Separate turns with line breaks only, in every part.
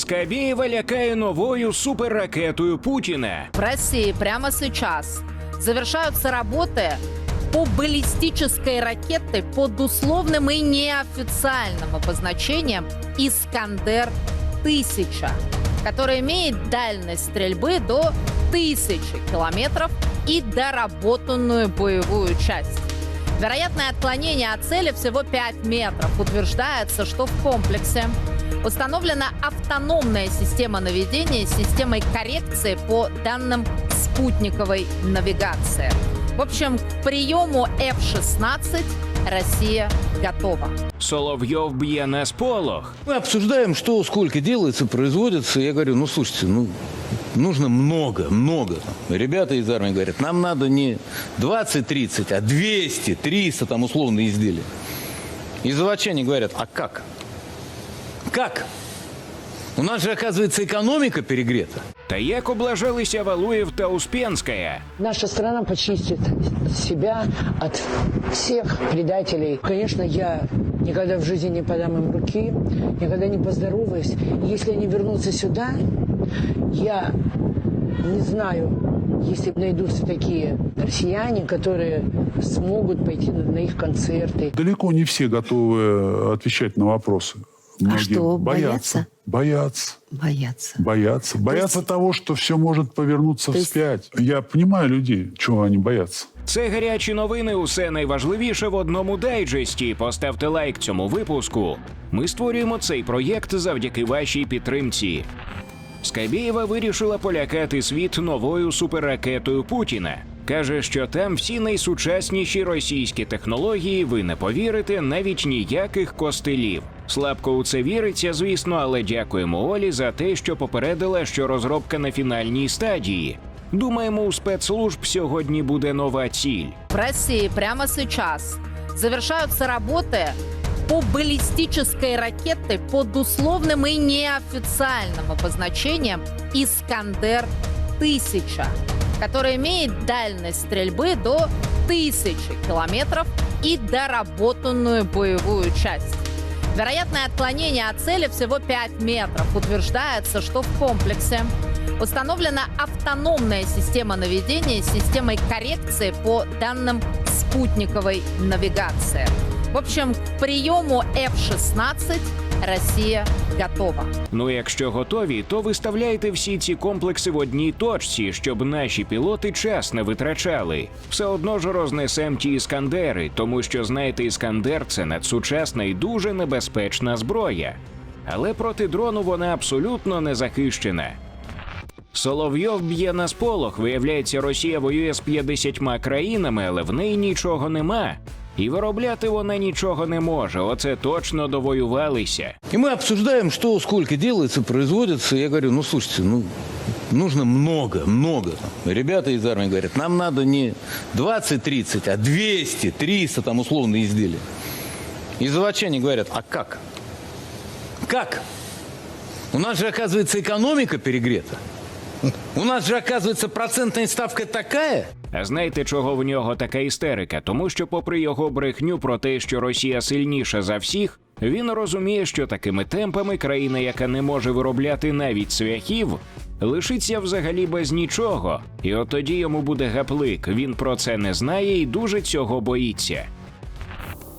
Скабєєва лякає новою суперракетою Путіна.
В России прямо сейчас завершаются работы по баллистической ракете под условным и неофициальным обозначением «Искандер-1000», которая имеет дальность стрельбы до 1000 километров и доработанную боевую часть. Вероятное отклонение от цели всего 5 метров. Утверждается, что в комплексе установлена автономная система наведения с системой коррекции по данным спутниковой навигации. В общем, к приему F-16 Россия готова.
Соловйов б'є на сполох.
Мы обсуждаем, что сколько делается, производится. Я говорю, ну слушайте, ну нужно много, много. Ребята из армии говорят, нам надо не 20-30, а 200, 300 там условные изделия. И заводчане говорят, а как? Как? У нас же, оказывается, экономика перегрета.
Та як облажалися Валуєв та Успенська.
Наша страна почистит себя от всех предателей. Конечно, я никогда в жизни не подам им руки, никогда не поздороваюсь. Если они вернутся сюда, я не знаю, если найдутся такие россияне, которые смогут пойти на на их концерты.
Далеко не все готовы отвечать на вопросы. Многие
что,
боятся? Боятся.
Боятся.
Боятся. Боятся того, что все может повернуться
То есть-
вспять. Я понимаю людей, чего они боятся.
Це гарячі новини. Усе найважливіше в одному дайджесті. Поставте лайк цьому випуску. Ми створюємо цей проєкт завдяки вашій підтримці. Скабєєва вирішила полякати світ новою суперракетою Путіна. Каже, що там всі найсучасніші російські технології. Ви не повірите навіть ніяких костелів. Слабко у це віриться, звісно, але дякуємо Олі за те, що попередила, що розробка на фінальній стадії. Думаємо, у спецслужб сьогодні буде нова ціль.
В России прямо сейчас завершаются работы по баллистической ракете под условным и неофициальным обозначением «Искандер-1000», Которая имеет дальность стрельбы до 1000 километров и доработанную боевую часть. Вероятное отклонение от цели всего 5 метров. Утверждается, что в комплексе установлена автономная система наведения с системой коррекции по данным спутниковой навигации. В общем, к приему F-16 Россия готова.
Ну, якщо готові, то виставляйте всі ці комплекси в одній точці, щоб наші пілоти час не витрачали. Все одно ж рознесем ті іскандери, тому що знаєте, іскандер це надсучасна і дуже небезпечна зброя. Але проти дрону вона абсолютно не захищена. Соловйов б'є на сполох. Виявляється, Росія воює з 50 країнами, але в неї нічого нема. І виробляти вона нічого не може. Оце точно довоювалися.
И мы обсуждаем, что сколько делается, производится. Я говорю, ну слушайте, ну нужно много, много. Ребята из армии говорят, нам надо не 20-30, а 200, 300 там условные изделия. И заводчане говорят, а как? Как? У нас же, оказывается, экономика перегрета. У нас же, оказывается, процентная ставка такая.
А знаєте, чого в нього така істерика? Тому що, попри його брехню про те, що Росія сильніша за всіх, він розуміє, що такими темпами країна, яка не може виробляти навіть свяхів, лишиться взагалі без нічого. І от тоді йому буде гаплик. Він про це не знає і дуже цього боїться.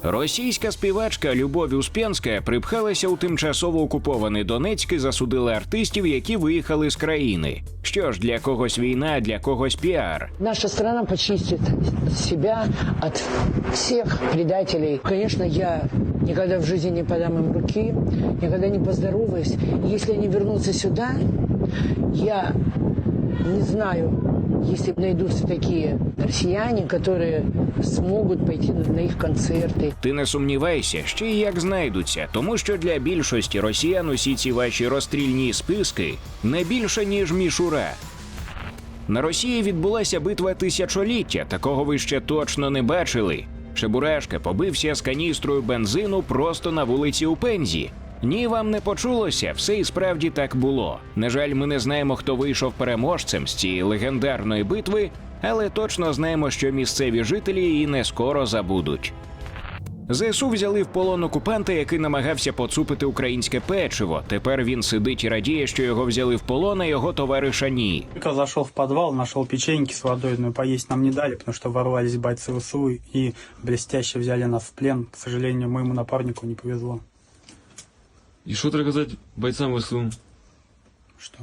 Російська співачка Любов Успенська припхалася у тимчасово окупований Донецьк і засудила артистів, які виїхали з країни. Що ж, для когось війна, для когось піар.
Наша страна почистит себя от всех предателей. Конечно, я никогда в жизни не подам им руки, никогда не поздороваюсь. Если они вернутся сюда, я не знаю, если найдутся такие россияне, которые смогут пойти на их концерты.
Ти не сумнівайся, ще й як знайдуться, тому що для більшості росіян усі ці ваші розстрільні списки не більше ніж мішура. На Росії відбулася битва тисячоліття. Такого ви ще точно не бачили. Чебурашка побився з каністрою бензину просто на вулиці у Пензі. Ні, вам не почулося, все і справді так було. На жаль, ми не знаємо, хто вийшов переможцем з цієї легендарної битви, але точно знаємо, що місцеві жителі її не скоро забудуть. ЗСУ взяли в полон окупанта, який намагався поцупити українське печиво. Тепер він сидить і радіє, що його взяли в полон, а його товариша ні.
Только зашел в подвал, нашел печеньки с водой, но поесть нам не дали, потому что ворвались бойцы ВСУ и блестяще взяли нас в плен. К сожалению, моему напарнику не повезло.
І що треба казати бойцам ВСУ?
Что?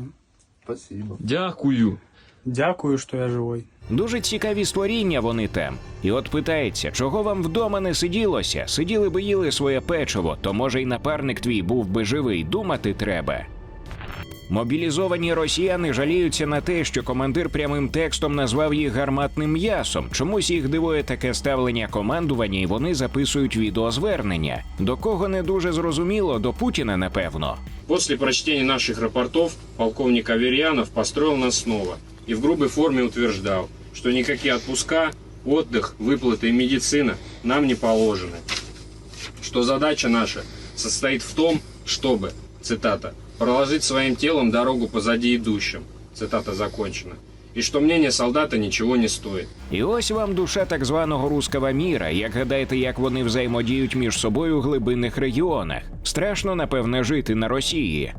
Дякую.
Дякую, что я живой.
Дуже цікаві створіння вони там. І от питається, чого вам вдома не сиділося? Сиділи би їли своє печиво, то може й напарник твій був би живий, думати треба. Мобілізовані росіяни жаліються на те, що командир прямим текстом назвав їх гарматним м'ясом. Чомусь їх дивує таке ставлення командування, і вони записують відеозвернення. До кого не дуже зрозуміло, до Путіна, напевно.
После прочтения наших рапортов полковник Аверьянов построил нас снова и в грубой форме утверждал, что никакие отпуска, отдых, выплаты и медицина нам не положены. Что задача наша состоит в том, чтобы, цитата, проложить своим телом дорогу позади идущим, цитата закончена, І що мнення солдата нічого не стоїть.
І ось вам душа так званого руского міра. Як гадаєте, як вони взаємодіють між собою в глибинних регіонах? Страшно, напевне, жити на Росії.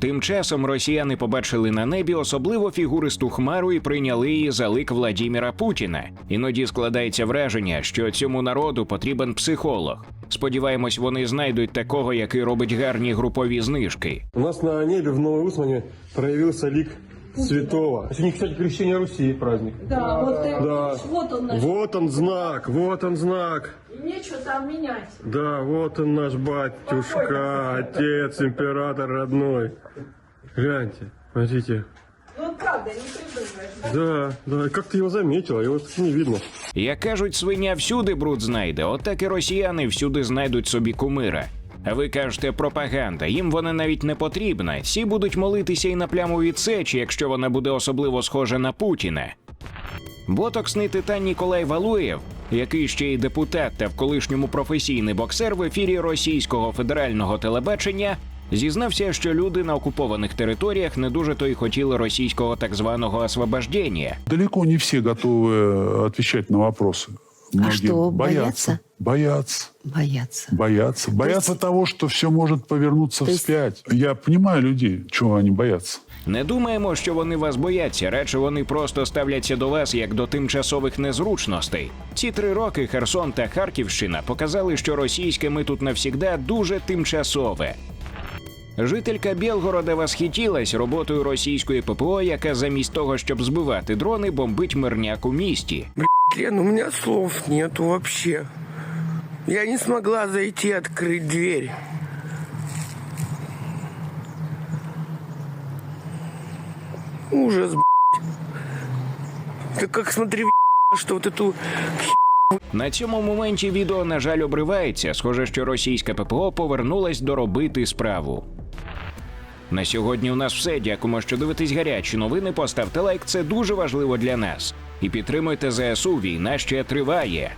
Тим часом росіяни побачили на небі особливо фігуристу хмару і прийняли її за лик Владіміра Путіна. Іноді складається враження, що цьому народу потрібен психолог. Сподіваємось, вони знайдуть такого, який робить гарні групові знижки.
У нас на небі в Новоусмане проявився лик святого. Сегодня, кстати, крещение Руси праздник.
Да, вот ты
Да.
вот он наш.
Вот он знак, вот он знак.
Нечего там менять.
Да, вот он наш батюшка, отец, император родной. Гляньте, смотрите.
Ну, правда, не придумаешь.
Да, да, как ты его заметила, его тут не видно.
Як кажуть, свиня всюди бруд знайде, от так і росіяни всюди знайдуть собі кумира. А ви кажете, пропаганда, їм вона навіть не потрібна. Всі будуть молитися і на пляму від сечі, якщо вона буде особливо схожа на Путіна. Ботоксний титан Ніколай Валуєв, який ще й депутат та в колишньому професійний боксер в ефірі російського федерального телебачення, зізнався, що люди на окупованих територіях не дуже то й хотіли російського так званого освобождення.
Далеко не все готовы э, отвечать на вопросы. Многие
что,
боятся? Боятся.
Боятся.
Боятся. Боятся того, что все может повернуться
То есть-
Я понимаю людей, чего они боятся.
Не думаємо, що вони вас бояться, радше вони просто ставляться до вас як до тимчасових незручностей. Ці три роки Херсон та Харківщина показали, що російське ми тут навсігда дуже тимчасове. Жителька Білгорода восхитілась роботою російської ППО, яка замість того, щоб збивати дрони, бомбить мирняк у місті.
Лен, у меня слов нету вообще. Я не смогла зайти открыть дверь. Ужас, блядь. Ты как смотри, в***, что вот эту
На цьому моменті відео, на жаль, обривається. Схоже, що російська ППО повернулась доробити справу. На сьогодні у нас все. Дякуємо, що дивитесь гарячі новини. Поставте лайк, це дуже важливо для нас. І підтримуйте ЗСУ. Війна ще триває.